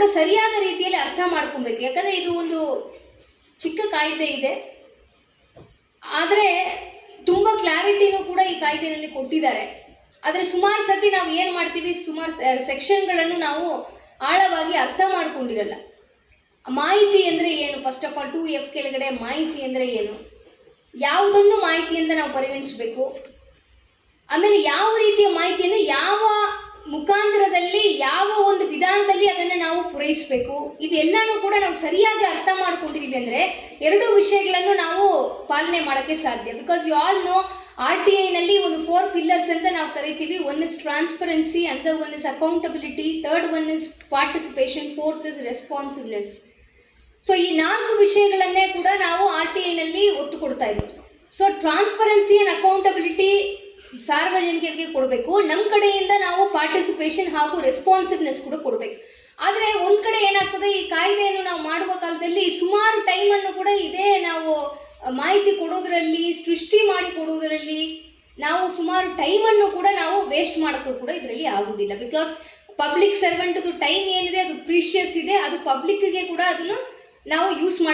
ಕೂಡ ಸರಿಯಾದ ರೀತಿಯಲ್ಲಿ ಅರ್ಥ ಮಾಡ್ಕೊಬೇಕು. ಯಾಕಂದ್ರೆ ಇದು ಒಂದು ಚಿಕ್ಕ ಕಾಯ್ದೆ ಇದೆ. ಆದರೆ ತುಂಬ ಕ್ಲಾರಿಟಿನೂ ಕೂಡ ಈ ಕಾಯ್ದೆನಲ್ಲಿ ಕೊಟ್ಟಿದ್ದಾರೆ. ಆದರೆ ಸುಮಾರು ಸತಿ ನಾವು ಏನು ಮಾಡ್ತೀವಿ? ಸುಮಾರು ಸೆಕ್ಷನ್ಗಳನ್ನು ನಾವು ಆಳವಾಗಿ ಅರ್ಥ ಮಾಡ್ಕೊಂಡಿರಲ್ಲ. ಮಾಹಿತಿ ಅಂದರೆ ಏನು? First of all two F ಕೆಳಗಡೆ ಮಾಹಿತಿ ಅಂದರೆ ಏನು? ಯಾವುದನ್ನು ಮಾಹಿತಿ ಅಂತ ನಾವು ಪರಿಗಣಿಸಬೇಕು? ಆಮೇಲೆ ಯಾವ ರೀತಿಯ ಮಾಹಿತಿಯನ್ನು ಯಾವ ಮುಖಾಂತರದಲ್ಲಿ ಯಾವ ಒಂದು ಅದನ್ನು ನಾವು ಪೂರೈಸಬೇಕು. ಇದೆಲ್ಲನೂ ಕೂಡ ನಾವು ಸರಿಯಾಗಿ ಅರ್ಥ ಮಾಡ್ಕೊಂಡಿದೀವಿ ಅಂದರೆ ಎರಡು ವಿಷಯಗಳನ್ನು ನಾವು ಪಾಲನೆ ಮಾಡೋಕ್ಕೆ ಸಾಧ್ಯ. Because you all know R T ಐನಲ್ಲಿ ಒಂದು ಫೋರ್ ಪಿಲ್ಲರ್ಸ್ ಅಂತ ನಾವು ಕರಿತೀವಿ. ಒನ್ ಇಸ್ ಟ್ರಾನ್ಸ್ಪರೆನ್ಸಿ ಅಂದ one is accountability third one is participation fourth is responsiveness so ಈ ನಾಲ್ಕು ವಿಷಯಗಳನ್ನೇ ಕೂಡ ನಾವು ಆರ್ ಟಿ ಐನಲ್ಲಿ ಒತ್ತು ಕೊಡ್ತಾ ಇದ್ದೀವಿ ಸೊ ಟ್ರಾನ್ಸ್ಪರೆನ್ಸಿ ಆ್ಯಂಡ್ ಅಕೌಂಟಬಿಲಿಟಿ ಸಾರ್ವಜನಿಕರಿಗೆ ಕೊಡಬೇಕು. ನಮ್ಮ ಕಡೆಯಿಂದ ನಾವು ಪಾರ್ಟಿಸಿಪೇಷನ್ ಹಾಗೂ ರೆಸ್ಪಾನ್ಸಿವ್ನೆಸ್ ಕೂಡ ಕೊಡಬೇಕು. ಏನಾಗ್ತದೆ ಈ ಕಾಯ್ದೆಯನ್ನು ನಾವು ಮಾಡುವ ಕಾಲದಲ್ಲಿ ಸುಮಾರು ಟೈಮನ್ನು ಕೂಡ ಇದೇ ನಾವು ಮಾಹಿತಿ ಕೊಡೋದ್ರಲ್ಲಿ, ಸೃಷ್ಟಿ ಮಾಡಿ ಕೊಡೋದ್ರಲ್ಲಿ ನಾವು ಸುಮಾರು ಟೈಮನ್ನು ಕೂಡ ನಾವು ವೇಸ್ಟ್ ಮಾಡೋಕ್ಕೂ ಕೂಡ ಇದರಲ್ಲಿ ಆಗೋದಿಲ್ಲ. ಬಿಕಾಸ್ ಪಬ್ಲಿಕ್ ಸರ್ವೆಂಟ್ದು ಟೈಮ್ ಏನಿದೆ, ಅದು ಪ್ರೀಶಿಯಸ್ ಇದೆ, ಅದು ಪಬ್ಲಿಕ್ಗೆ ಕೂಡ ಅದನ್ನು ನಾವು ಯೂಸ್ ಮಾಡಿ